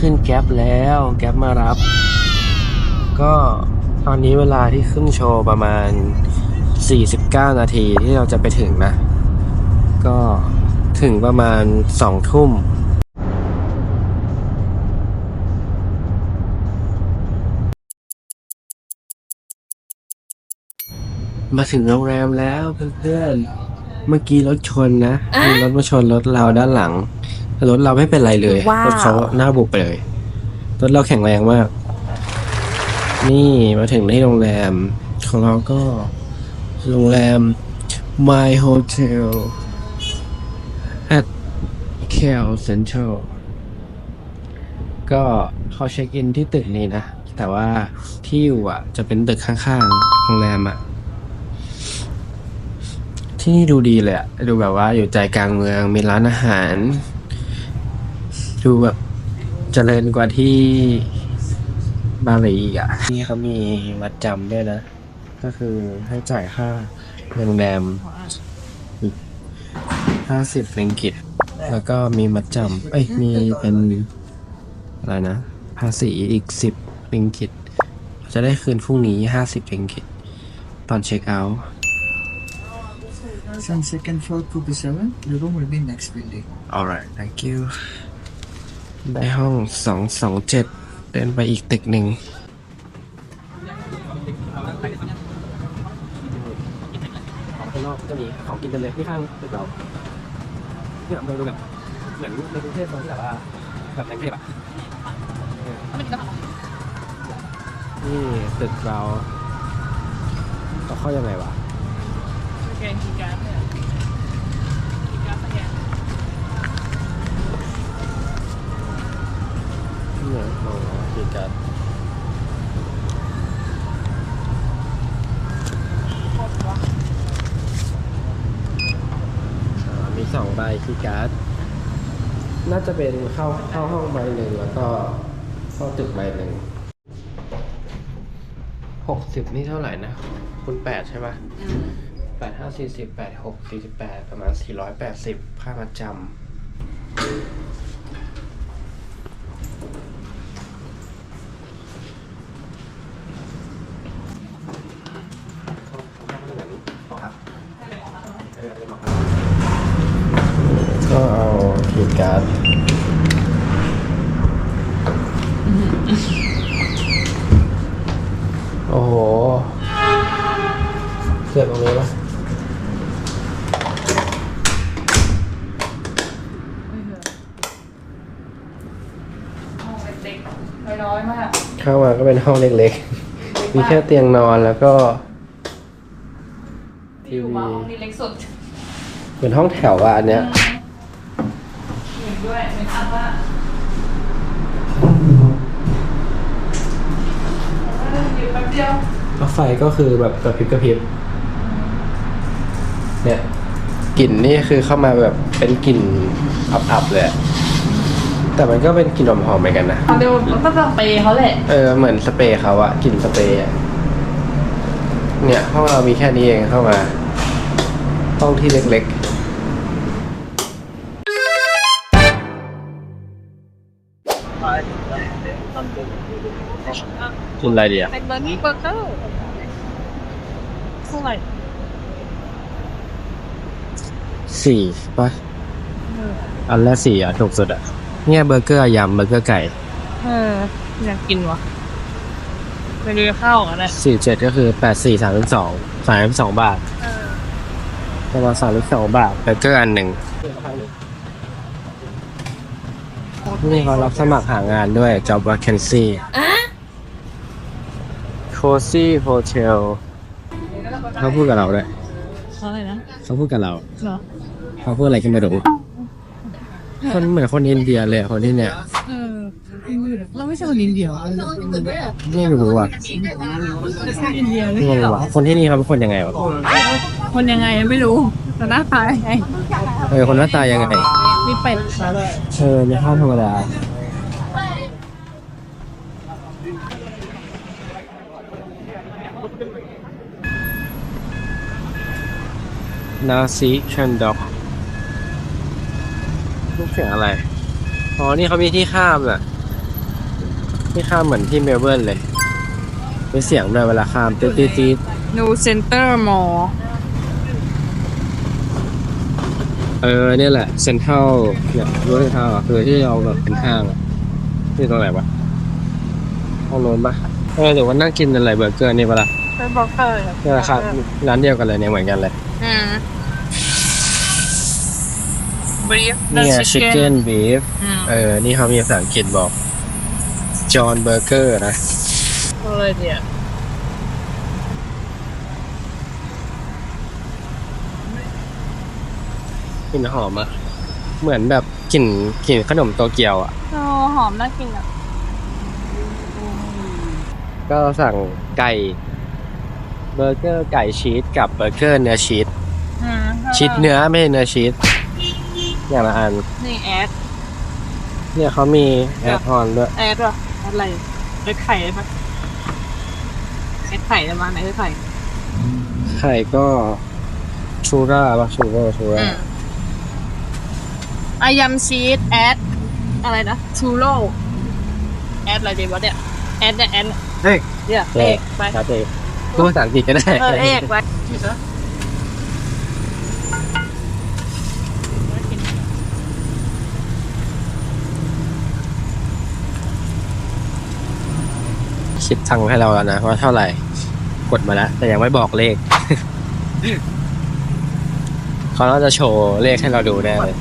ขึ้นแก๊ปแล้วแก๊ปมารับ ก็ตอนนี้เวลาที่ขึ้นโชว์ประมาณ 49 นาทีที่เราจะไปถึงนะ ก็ถึงประมาณ 2 ทุ่มมาถึงโรงแรมแล้วเพื่อนๆ เมื่อกี้รถชนนะมีรถมาชนรถเราด้านหลัง รถเราไม่เป็นไรเลยว้าว รถเขาหน้าบุบไปเลยรถเราแข็งแรงมาก นี่มาถึงที่โรงแรมของเราก็ โรงแรม My Hotel at Cal Central ก็เขาเช็คอินที่ตึกนี้นะ แต่ว่าที่อยู่อะ จะเป็นตึกข้างๆโรงแรมอะ ที่นี่ดูดีเลยอะดูแบบว่าอยู่ใจกลางเมือง มีร้านอาหาร ดูแบบเจริญกว่าที่บาหลีอีกอะนี่เขามีมัดจำด้วยนะ ก็คือให้จ่ายค่าโรงแรมห้าสิบริงกิต แล้วก็มีมัดจำเอ้ย มีเป็น อะไรนะ ภาษีอีกสิบริงกิต จะได้คืนพรุ่งนี้ห้าสิบริงกิต ตอนเช็คเอาท์ It's on second floor, Coupe 7. The room will be next building. alright thank you ได้ห้องสองสองเจ็ดเดินไปอีกตึกหนึ่ง ของข้างนอกก็มีของกินกันเลยที่ข้างตึกเราเนี่ยเราดูแบบเหมือนในกรุงเทพตอนที่แบบว่าแบบในกรุงเทพอะเออนี่ตึกเราเราเข้ายังไงวะสแกนคีย์การ์ดเนี่ยคีย์ โอ้คีย์การมีสองใบคีย์การ์ด น่าจะเป็นเข้าเข้าห้องใบหนึ่งแล้วก็เข้าตึกใบหนึ่งหกสิบนี่เท่าไหร่นะ คุณแปดใช่ปะแปดห้าสี่สิบแปดหกสี่สิบแปดประมาณสี่ร้อยแปดสิบค่ามัดจำ โอ้โห เสียบตรงนี้ปะห้องเล็กๆน้อยๆมากเข้ามาก็เป็นห้องเล็กๆ มีแค่เตียงนอนแล้วก็ ที่อยู่มาห้องนี้เล็กสุดเป็นห้องแถวอะอันเนี้ย เห็นด้วยเห็นอันว่า เดียวแล้วไฟก็คือแบบกระพริบกระพริบเนี่ยกลิ่นนี่คือเข้ามาแบบเป็นกลิ่นอับๆเลยอะแต่มันก็เป็นกลิ่นหอมๆเหมือนกันนะ เอาเดี๋ยวมันก็ต้องไปเขาแหละ เออเหมือนสเปรย์เขาอะกลิ่นสเปรย์อะเนี่ยห้องเรามีแค่นี้เองเข้ามา ห้องที่เล็ก ๆคุณอะไรดีอะเป็นเบอร์นี้เบอร์เกอร์เท่าไหร่สี่ป่ะอันแรกสี่อะถูกสุดอะ เนี่ยเบอร์เกอร์ยำเบอร์เกอร์ไก่ เอออยากกินวะไปดูข้าวกันเลยสี่เจ็ดก็คือแปดสี่สามสองสามสองบาทเออประมาณสามสองบาทเบอร์เกอร์อันหนึ่งนี่เขารับสมัครหางานด้วย job vacancy cozy hotel เขาพูดกับเราด้วยเขาอะไรนะเขาพูดกับเราเหรอเขาพูดอะไรกันไม่รู้คนเหมือนคนอินเดียเลยอะคนที่เนี่ยเออเราไม่ใช่คนอินเดียไม่รู้อะอินเดียหรืงงว่ะคนที่นี่เขาเป็นคนยังไงวะคนยังไงไม่รู้แต่หน้าตายังไงเออคนหน้าตายังไงมีเป็ดเออในห้องธรรมดา นาซีชันด็อกลูกเสียงอะไร อ๋อ นี่เขามีที่ข้ามน่ะ ที่ข้ามเหมือนที่เมลเบิร์นเลยมีเสียงด้วยเวลาข้ามตีดตีดตีด New Center Mall เออเนี่ยแหละเซ็นทรัลเนี่ยรู้เซ็นทรัลอะคือที่เราแบบเป็นห้างอะที่ตรงไหนวะห้องโน้นปะเออแต่ว่านั่งกินอะไรเบอร์เกอร์นี่ปะล่ะเป็นบล็อกเกอร์เนี่ยราคาร้านเดียวกันเลยเนี่ยเหมือนกันเลย อืม Beef เนี่ยชิคเก้นบีฟอืมเออ นี่เขามีภาษาอังกฤษบอกจอห์นเบอร์เกอร์นะเลยเดียวกลิ่นหอมอะเหมือนแบบกลิ่นกลิ่นขนมโตเกียวอะโอ้หอมน่ากินอะ ก็สั่งไก่เบอร์เกอร์ไก่ชีสกับเบอร์เกอร์เนื้อชีสอืมชีสเนื้อไม่ใช่เนื้อชีส อย่างละอัน นี่แอด เนี่ยเขามีแอดออนด้วย แอดเหรอแอดอะไรแอดไข่ได้ปะแอดไข่ได้มาไหนคือไข่ไข่ก็ชูร่าปะชูร่าชูร่าอืมอายำชีสแอดอะไรนะทูโร่แอดอะไรดีวะเนี่ยแอดเนี่ยแอดเฮ้ยเนี่ยเอกไป ครับเอกพูดภาษาอังกฤษก็ได้ เออเอกไป คิดทังให้เราแล้วนะว่าเท่าไหร่ กดมาแล้ว แต่ยังไม่บอกเลข เขาน่าจะโชว์เลขให้เราดูแน่เลย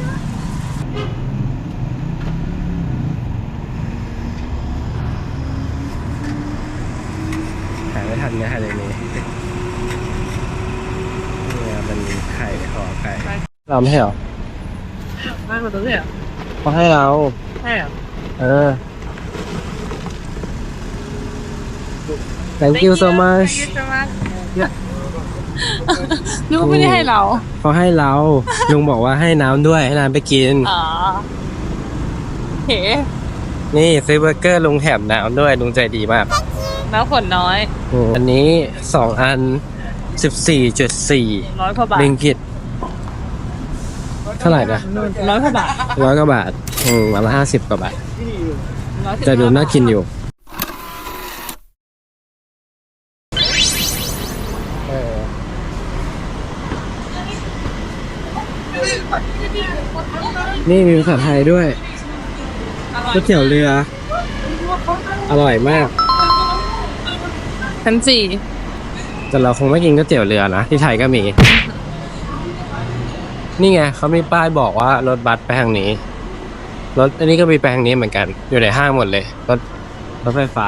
หาไม่ทันนะฮะในนี้เนี่ยมันไข่ขอไข่เราไม่ให้เหรอมากกว่าตัวเนี่ยเขาให้เรา ใช่เหรอเออ thank you so much นึกว่าไม่ได้ให้เรา เขาให้เรา ลุงบอกว่าให้น้ำด้วยให้น้ำไปกิน อ๋อเฮ้นี่ซื้อเบอร์เกอร์ลุงแถมน้ำด้วยลุงใจดีมากน้ำฝนน้อยอืมอันนี้สองอันสิบสี่จุดสี่ร้อยกว่าบาทลิงกิตเท่าไหร่นะร้อยกว่าบาทร้อยกว่าบาทอืมวันละห้าสิบกว่าบาทร้อยสิบแต่ดูน่ากินอยู่ นี่มีภาษาไทยด้วยก๋วยเตี๋ยวเรือ อร่อยมากชั้นสี่แต่เราคงไม่กินก๋วยเตี๋ยวเรือนะ ที่ไทยก็มี นี่ไงเขามีป้ายบอกว่ารถบัสไปทางนี้ รถอันนี้ก็มีไปทางนี้เหมือนกัน อยู่ในห้างหมดเลย รถรถไฟฟ้า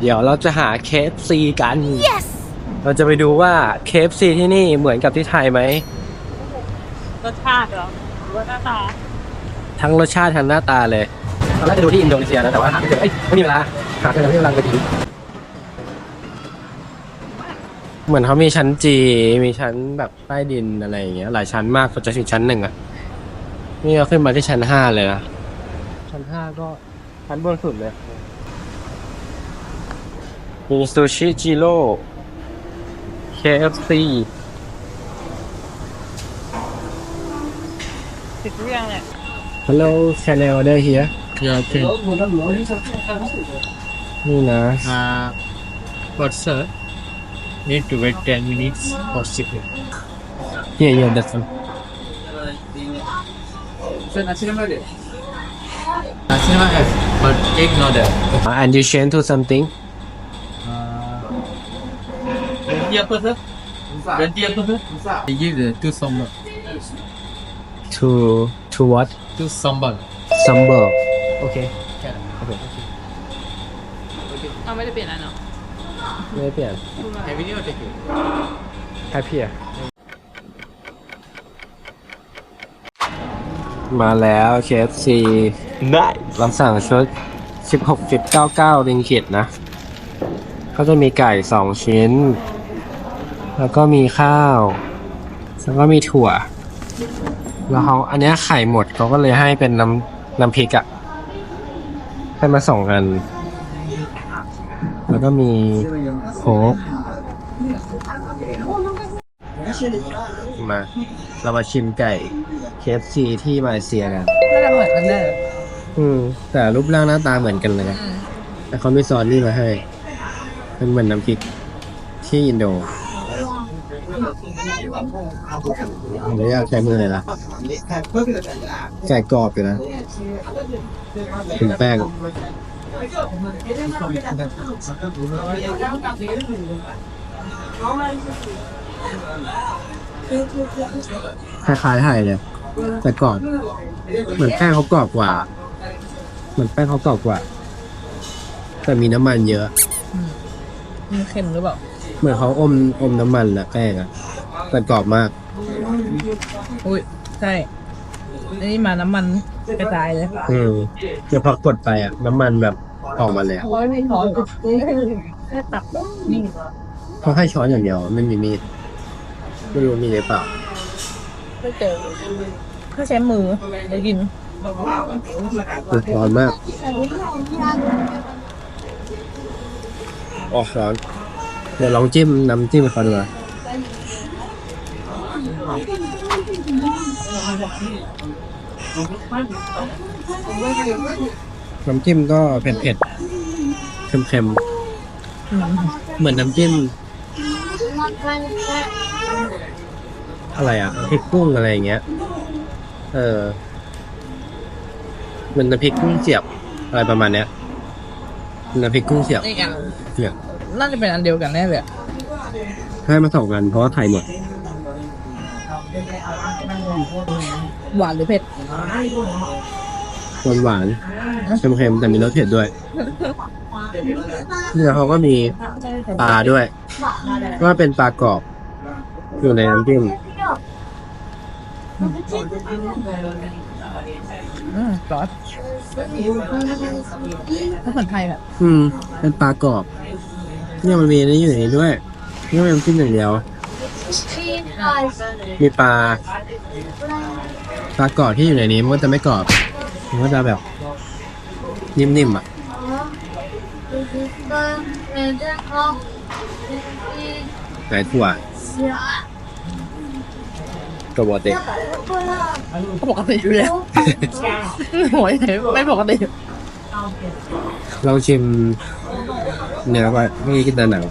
เดี๋ยวเราจะหา KFC กัน yes! เราจะไปดูว่า KFC ที่นี่เหมือนกับที่ไทยไหม รสชาติเหรอหรือว่าหน้าตาทั้งรสชาติทั้งหน้าตาเลยตอนแรกจะดูที่อินโดนีเซียนะแต่ว่าหาไม่เจอเอ้ยไม่มีเวลาหาเจอไม่มีเวลาไปกินเหมือนเขามีชั้นจีมีชั้นแบบใต้ดินอะไรอย่างเงี้ยหลายชั้นมากก็จะถึงชั้นหนึ่งอะนี่เราขึ้นมาที่ชั้นห้าเลยนะชั้นห้าก็ชั้นบนสุดเลย มีซูชิจิโร่ KFC ติดเรื่องเนี่ย Hello can I order here Yeah, okay. นี่นะ Uh, but sir, need to wait 10 minutes for shipping. Yeah yeah that's one Sir, Nasinama there? Nasinama has, but egg not there. Uh, and you change to something Twenty apa sir? Twenty apa sir? They give the two sambal. to to what Two sambal. sambal okay Yeah. okay เอาไม่ได้เปลี่ยนอะไรเนาะไม่ได้เปลี่ยน Have you take it? happy อะมาแล้ว KFC ได้เราสั่งชุด16.99ริงกิตนะ ก็จะมีไก่สองชิ้น แล้วก็มีข้าว แล้วก็มีถั่ว แล้วเขาอันเนี้ยไข่หมดเขาก็เลยให้เป็นน้ำน้ำพริกอะให้มาสองอัน แล้วก็มีโค้กมา เรามาชิมไก่ KFC ที่มาเลเซียกันน่าจะเหมือนกันแน่อืม แต่รูปร่างหน้าตาเหมือนกันเลยนะแต่เขาไม่ซอสนี่มาให้ เป็นเหมือนน้ำพริกที่อินโด ผมไม่อยากใช้มือเลยละไก่กรอบอยู่นะถึงแป้งคล้ายๆไทยเลยแต่กรอบเหมือนแป้งเขากรอบกว่า เหมือนแป้งเขากรอบกว่า แต่มีน้ำมันเยอะมันเค็มหรือเปล่า เหมือนเขาอมอมน้ำมันนะแป้งอะแต่กรอบมาก อุ้ยใช่อันนี้มาน้ำมันกระจายเลยอืมเดี๋ยวพอกดไปอะน้ำมันแบบออกมาเลยอะโอ้ยไม่ถอนแค่ตับนี่เขาให้ช้อนอย่างเดียวไม่มีมีดไม่รู้มีหรือเปล่าไม่เจอถ้าใช้มือจะกินร้อนมากออกร้อน เดี๋ยวลองจิ้มน้ำจิ้มเขาดูนะน้ำจิ้มก็เผ็ดเผ็ดๆเค็มๆเหมือนน้ำจิ้ม อะไรอะพริกกุ้งอะไรอย่างเงี้ย เออเหมันน้ำพริกกุ้งเสียบอะไรประมาณเนี้ยน้ำพริกกุ้งเสียบนี่กันเนี่ย น่าจะเป็นอันเดียวกันแน่เลยอะให้มาสองกันเพราะว่าไทยหมดหวานหรือเผ็ดหวานหวานๆเค็มๆแต่มีรสเผ็ดด้วยเนี่ยเขาก็มีปลาด้วยว่าเป็นปลากรอบอยู่ในน้ำจิ้มอืมซอสถ้าเหมือนไทยแบบอืม เป็นปลากรอบ เนี่ยมันมีอันนี้อยู่ในนี้ด้วยนี่มันน้ำจิ้มอย่างเดียว มีปลาปลากรอบที่อยู่ในนี้มันก็จะไม่กรอบ มันก็จะแบบ นิ่มๆอะไหนถั่วตัวบอเต็กก็ปกติอยู่แล้วโหยไม่ปกติลองชิม เนื้อก่อนเมื่อกี้กินแต่หนัง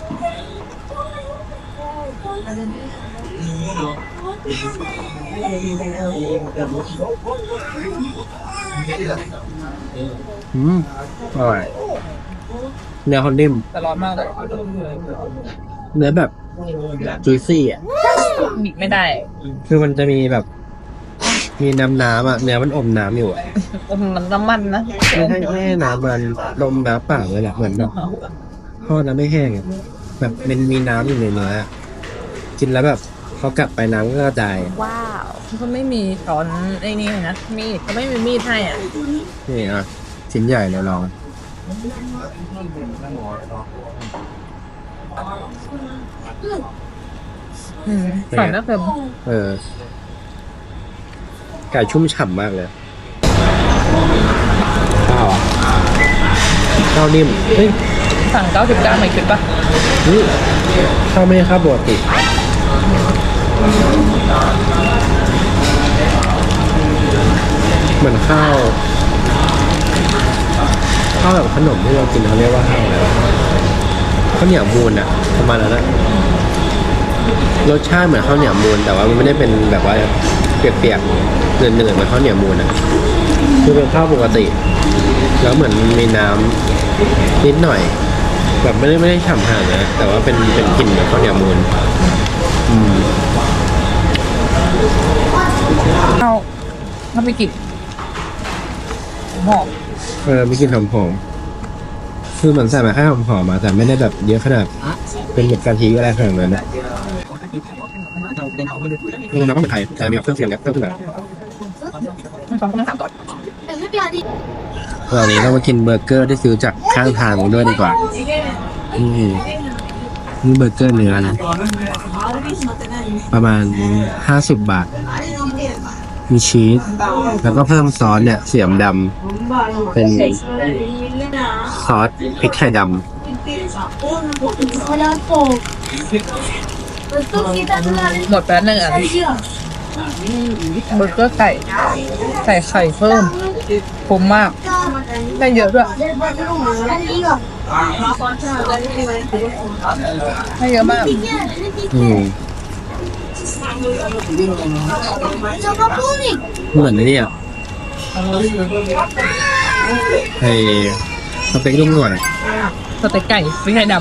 อืมอร่อยเนื้อเขานิ่มแต่ร้อนมากเลยเนื้อแบบจุยซี่อะบีบไม่ได้ คือมันจะมีแบบ มีน้ำน้ำๆอะเนื้อมันอมน้ำอยู่อะมันน้ำมันนะไม่ให้ไม่ให้น้ำมันลมน้ำเปล่าเลยแหละเหมือนแบบ ทอดแล้วไม่แห้งอะแบบมันมีน้ำอยู่ในเนื้ออะกินแล้วแบบเขากลับไปน้ำก็กระจายว้าวเขาไม่มีช้อนไอ้นี่เลยนะมีดเขาไม่มีมีดให้อะนี่อะชิ้นใหญ่เลยลอง อืมใส่แล้วเค็มเออไก่ชุ่มฉ่ำมากเลยข้าวอะข้าวนิ่มเฮ้ย สั่งเก้าสิบด้าไม่คิดปะนี่ข้าวไม่ใช่ข้าวปกติเหมือนข้าวข้าวแบบขนมที่เรากินเขาเรียกว่าข้าวอะไรข้าวเหนียวมูนอะประมาณนั้นนะรสชาติเหมือนข้าวเหนียวมูนแต่ว่ามันไม่ได้เป็นแบบว่าเปียกๆเนืดๆเหมือนข้าวเหนียวมูนอะคือเป็นข้าวปกติ แล้วเหมือนมีน้ำนิดหน่อย แบบไม่ได้ไม่ได้ฉ่ำขนาดนะ แต่ว่าเป็นเป็นกลิ่นแบบข้าวเหนียวมูนอืมเอาถ้าไปกินหอมเออมีกลิ่นหอมๆคือเหมือนใส่มาแค่หอมๆมาแต่ไม่ได้แบบเยอะขนาด เป็นแบบกะทิอะไรขนาดนั้นนะลงน้ำก็เหมือนไทยแต่มีเครื่องเสียงเนี่ยเครื่องเสียง ไม่ฟังก็ไม่ถามก่อนตอนนี้ เรามากินเบอร์เกอร์ที่ซื้อจากข้างทางด้วยดีกว่านี่นี่เบอร์เกอร์เนื้อนะประมาณห้าสิบบาท มีชีส แล้วก็เพิ่มซอสเนี่ย เสียมดำ เป็นซอสพริกไทยดำหมดไปแล้วหนึ่งอัน เบอร์เกอร์ไก่ใส่ไข่เพิ่มคุ้มมากได้เยอะด้วยได้เยอะมากอืมเหมือนไอ้นี่อะไอ้สเต็กนุ่มนวดอะสเต็กไก่ไม่ใช่ด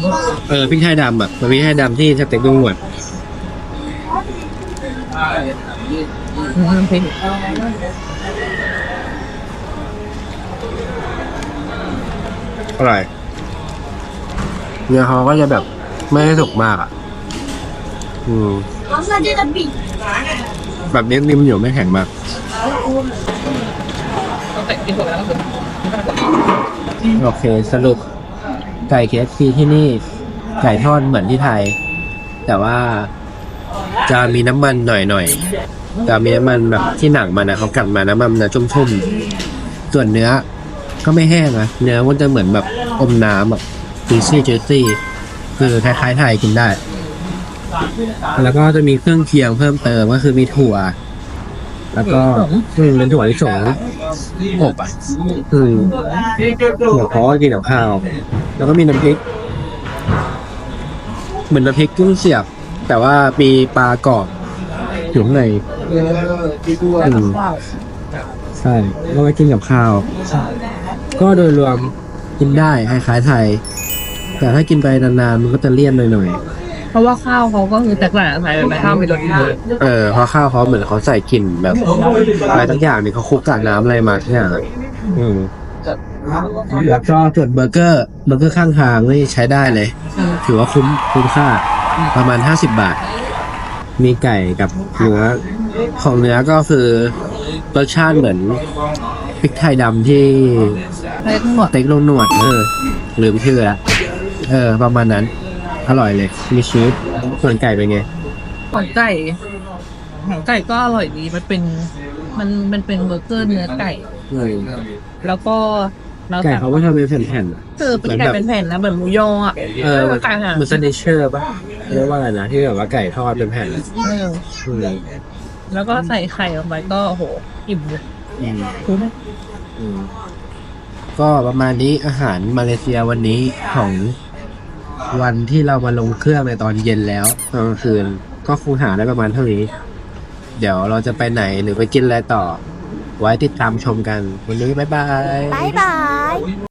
เออพริกไทยดำอะมันพริกไทยดำที่สเต็กนุ่มนวดำ อืมพริกอร่อยเนื้อเขาก็จะแบบไม่ได้สุกมากอะ อืมแบบนี้นิ่มอยู่ไม่แข็งมากสเต็กกินหมดแล้วก็โอเค สรุปไก่เคสซีที่นี่ ไก่ทอดเหมือนที่ไทย แต่ว่า จะมีน้ำมันหน่อยๆจะมีน้ำมันแบบที่หนังมันนะเขากัดมาน้ำมันมันจะชุ่มๆส่วนเนื้อ ก็ไม่แห้งนะเนื้อมันจะเหมือนแบบอมน้ำอะจูซี่จูซี่คือคล้ายๆไทยกินได้ แล้วก็จะมีเครื่องเคียงเพิ่มเติมก็คือมีถั่ว แล้วก็อืมเป็นถั่วลิสงอบอะอืมหัวเพาะกินกับข้าว แล้วก็มีน้ำพริก เหมือนน้ำพริกกุ้งเสียบ แต่ว่ามีปลากรอบอยู่ข้างในอืมใช่แล้วก็กินกับข้าว ก็โดยรวมกินได้คล้ายๆไทย แต่ถ้ากินไปนานๆมันก็จะเลี่ยนหน่อยเพราะว่าข้าวเขาก็คือแตกต่างจากไทยไปข้าวมีรสชาติๆเออเพราะข้าวเขาเหมือนเขาใส่กลิ่นแบบอะไรทั้งอย่างนี่เขาคลุกกับน้ำอะไรมาทุกอย่างอะอืมแล้วก็ส่วนเบอร์เกอร์เบอร์เกอร์ข้างทางนี่ใช้ได้เลย ถือว่าคุ้มคุ้มค่า ประมาณห้าสิบบาท มีไก่กับเนื้อของเนื้อก็คือรสชาติเหมือนพริกไทยดำที่ใช้ทั้งหมดสเต็กลงหนวดเออลืมชื่อละเออ ประมาณนั้น อร่อยเลย มีชีสส่วนไก่เป็นไงของไก่ของไก่ก็อร่อยดีมันเป็น มันมันเป็นเบอร์เกอร์เนื้อไก่ แล้วก็ แล้วไก่แต่เขาก็ทำเป็นแผ่นๆอะคือเป็นไก่เป็นแผ่นนะแบบหมูยออะเออไก่อะเหมือนสเนเชอร์ป่ะเรียกว่าอะไรนะที่แบบว่าไก่ทอดเป็นแผ่นอะเอออืมแล้วก็ใส่ไข่ลงไปก็โหอิ่มเลยอืม คุ้มอืมก็ประมาณนี้อาหารมาเลเซียวันนี้ของวันที่เรามาลงเครื่องในตอนเย็นแล้วตอนกลางคืนก็คงหาได้ประมาณเท่านี้ เดี๋ยวเราจะไปไหนหรือไปกินอะไรต่อ ไว้ติดตามชมกัน วันนี้บ๊ายบายบายบาย